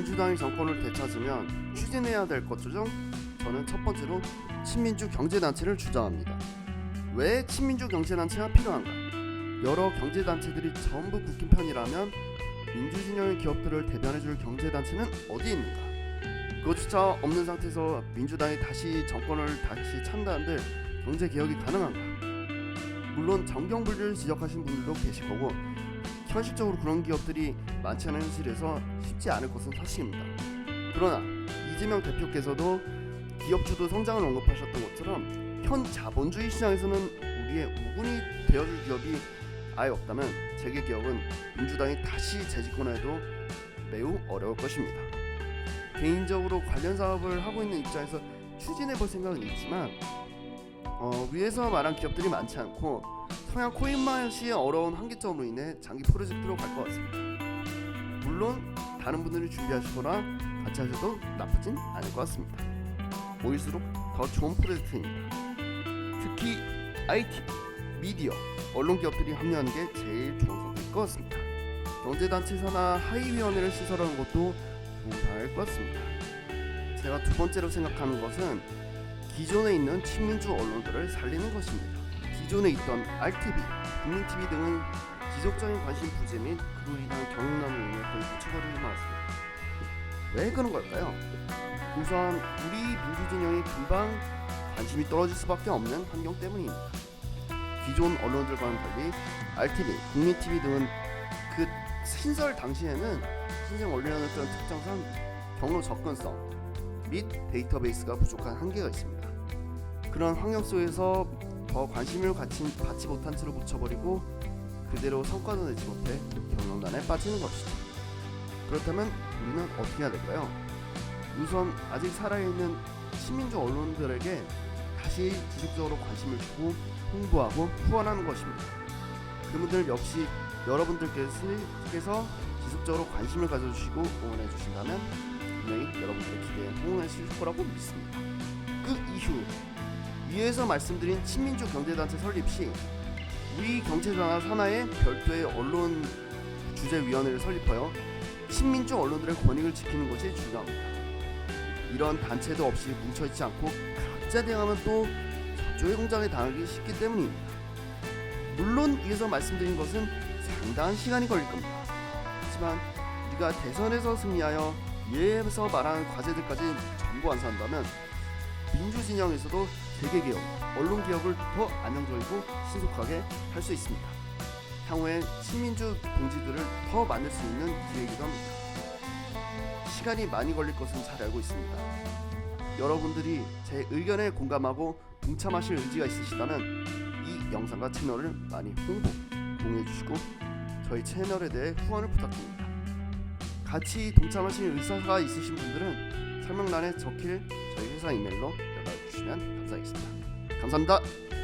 민주당이 정권을 되찾으면 추진해야 될 것 중 저는 첫 번째로 친민주 경제단체를 주장합니다. 왜 친민주 경제단체가 필요한가? 여러 경제단체들이 전부 국힘 편이라면 민주진영의 기업들을 대변해줄 경제단체는 어디 있는가? 그것조차 없는 상태에서 민주당이 다시 정권을 다시 찬다는데 경제 개혁이 가능한가? 물론 정경불리를 지적하신 분들도 계실 거고 현실적으로 그런 기업들이 많지 않은 현실에서 쉽지 않을 것은 사실입니다. 그러나 이재명 대표께서도 기업주도 성장을 언급하셨던 것처럼 현 자본주의 시장에서는 우리의 우군이 되어줄 기업이 아예 없다면 재계 기업은 민주당이 다시 재집권해도 매우 어려울 것입니다. 개인적으로 관련 사업을 하고 있는 입장에서 추진해 볼 생각은 있지만 어, 위에서 말한 기업들이 많지 않고 성향 코인 맛이 어려운 한계점으로 인해 장기 프로젝트로 갈 것 같습니다. 물론 다른 분들이 준비하시거나 같이 하셔도 나쁘진 않을 것 같습니다. 모일수록 더 좋은 프로젝트입니다. 특히 IT, 미디어, 언론 기업들이 합류하는 게 제일 좋은 선택일 것 같습니다. 경제단체사나 하위위원회를 시설하는 것도 무방할 것 같습니다. 제가 두 번째로 생각하는 것은 기존에 있는 친민주 언론들을 살리는 것입니다. 기존에 있던 RTV, 국민TV 등은 지속적인 관심 부재 및 그로 인한 경영난으로 인해 거의 부처거리고 말았습니다. 왜 그런 걸까요? 우선 우리 민주진영이 금방 관심이 떨어질 수밖에 없는 환경 때문입니다. 기존 언론들과는 달리 RTV, 국민TV 등은 그 신설 당시에는 신생 어떤 특성상 경로 접근성 및 데이터베이스가 부족한 한계가 있습니다. 그런 환경 속에서 더 관심을 갖지, 받지 못한 채로 묻혀버리고 그대로 성과도 내지 못해 경영난에 빠지는 것이죠. 그렇다면 우리는 어떻게 해야 될까요? 우선 아직 살아있는 시민주 언론들에게 다시 지속적으로 관심을 주고 홍보하고 후원하는 것입니다. 그분들 역시 여러분들께서 지속적으로 관심을 가져주시고 응원해 주신다면 분명히 여러분들의 기대에 주실 거라고 믿습니다. 그 이후 위에서 말씀드린 친민주 경제단체 설립 시 우리 경제전화 산하에 별도의 언론 주재위원회를 설립하여 친민주 언론들의 권익을 지키는 것이 중요합니다. 이런 단체도 없이 뭉쳐있지 않고 각자 대응하면 또 저쪽의 공장에 당하기 쉽기 때문입니다. 물론 위에서 말씀드린 것은 상당한 시간이 걸릴 겁니다. 하지만 우리가 대선에서 승리하여 위에서 말한 과제들까지 전부 완수한다면 민주 진영에서도 재계 개혁, 언론 개혁을 더 안정적이고 신속하게 할 수 있습니다. 향후에 친민주 동지들을 더 만들 수 있는 기회이기도 합니다. 시간이 많이 걸릴 것은 잘 알고 있습니다. 여러분들이 제 의견에 공감하고 동참하실 의지가 있으시다면 이 영상과 채널을 많이 홍보, 공유해 주시고 저희 채널에 대해 후원을 부탁드립니다. 같이 동참하실 의사가 있으신 분들은 설명란에 적힐 저희 회사 이메일로 시면 감사하겠습니다. 감사합니다.